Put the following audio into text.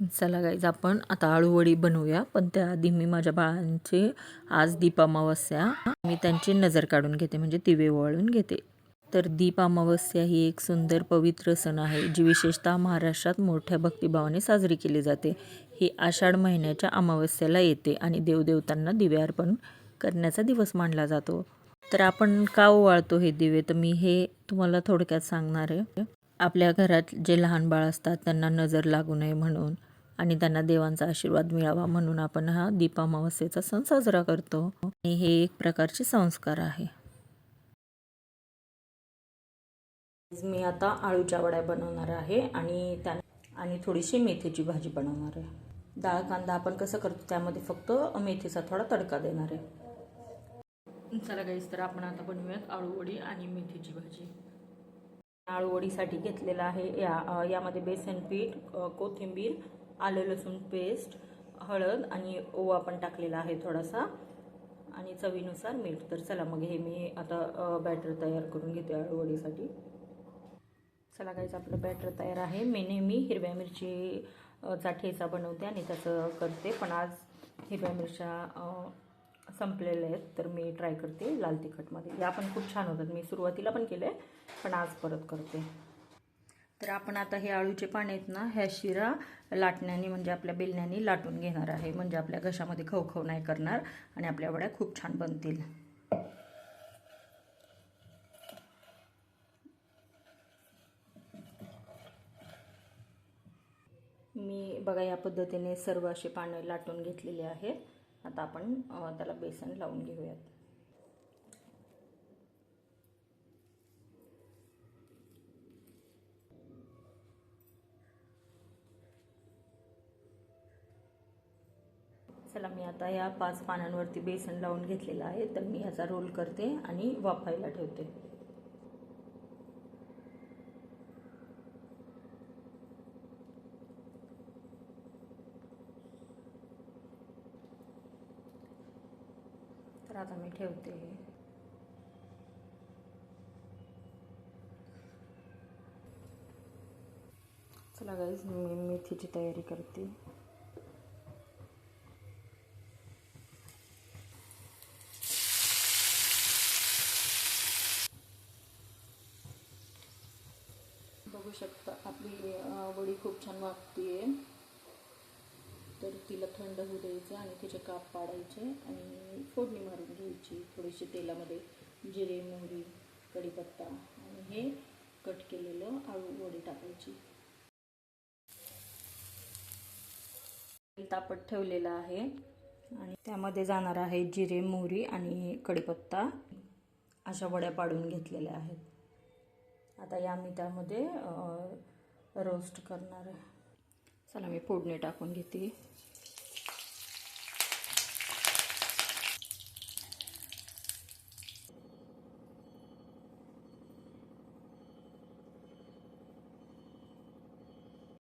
चला गाईज आपण आता आळूवडी बनवूया. पण त्याआधी मी माझ्या बाळांची आज दीप अमावस्या. मी त्यांची नजर काढून घेते म्हणजे दिवे वळून घेते. तर दीप अमावस्या ही एक सुंदर पवित्र सण आहे जी विशेषतः महाराष्ट्रात मोठ्या भक्तिभावाने साजरी केली जाते. ही आषाढ महिन्याच्या अमावस्याला येते आणि देवदेवतांना दिवे अर्पण करण्याचा दिवस मानला जातो. तर आपण का ओवाळतो हे दिवे? तर मी हे तुम्हाला थोडक्यात सांगणार आहे. आपल्या घरात जे लहान बाळ असतात त्यांना नजर लागू नये म्हणून. आणि त्यांना देवांचा आशीर्वाद मिळावा म्हणून आपण हा दीपामावस्येचा सण साजरा करतो. आणि हे एक प्रकारचे संस्कार आहे. मी आता आळूच्या वड्या बनवणार आहे आणि त्या आणि थोडीशी मेथीची भाजी बनवणार आहे. डाळ कांदा आपण कसं करतो त्यामध्ये फक्त मेथीचा थोडा तडका देणार आहे. चला गाईस तर आपण आता बनवूयात आळूवडी आणि मेथीची भाजी. आळूवडीसाठी घेतलेला आहे या यामध्ये बेसन पीठ कोथिंबीर आलं लसूण पेस्ट हळद आणि ओवा पण टाकलेला आहे थोडासा. आणि चवीनुसार मीठ. तर चला मग हे मी आता बॅटर तयार करून घेते आळूवडीसाठी. चला काहीच आपलं बॅटर तयार आहे. मी नेहमी हिरव्या मिरची चा ठेचा बनवते आणि त्याचं करते. पण आज हिरव्या मिरच्या संपलेल्या आहेत. तर मी ट्राय करते लाल तिखटमध्ये. या पण खूप छान होतात. मी सुरुवातीला पण केलं आहे पण आज परत करते. तर आपण आता हे आळूचे पाने आहेत ना ह्या शिरा लाटण्याने म्हणजे आपल्या बेलण्याने लाटून घेणार आहे. म्हणजे आपल्या घशामध्ये खवखव नाही करणार आणि आपल्या वड्या खूप छान बनतील. मी बघा या पद्धतीने सर्व असे पानं लाटून घेतलेले आहेत. आता आपण त्याला बेसन लावून घेऊयात. चला मी आता या पाच पानांवरती बेसन लावून घेतलेलं आहे. तर मी ह्याचा रोल करते आणि वाफायला ठेवते. तर आता मी ठेवते. चला गाईज मी मेथीची तयारी करते बघू शकता. आपली वडी खूप छान वागते तर तिला थंड होऊ द्यायचं आणि तिचे काप पाडायचे आणि फोडणी मारून घ्यायची थोडीशी तेलामध्ये. जिरे मोहरी कढीपत्ता आणि हे कट केलेलं आळू वडी टाकायची. तेल तापत ठेवलेलं आहे आणि त्यामध्ये जाणार आहे जिरे मोहरी आणि कढीपत्ता. अशा वड्या पाडून घेतलेल्या आहेत. आता या मी त्यामध्ये रोस्ट करणार आहे. चला मी फोडणी टाकून घेते.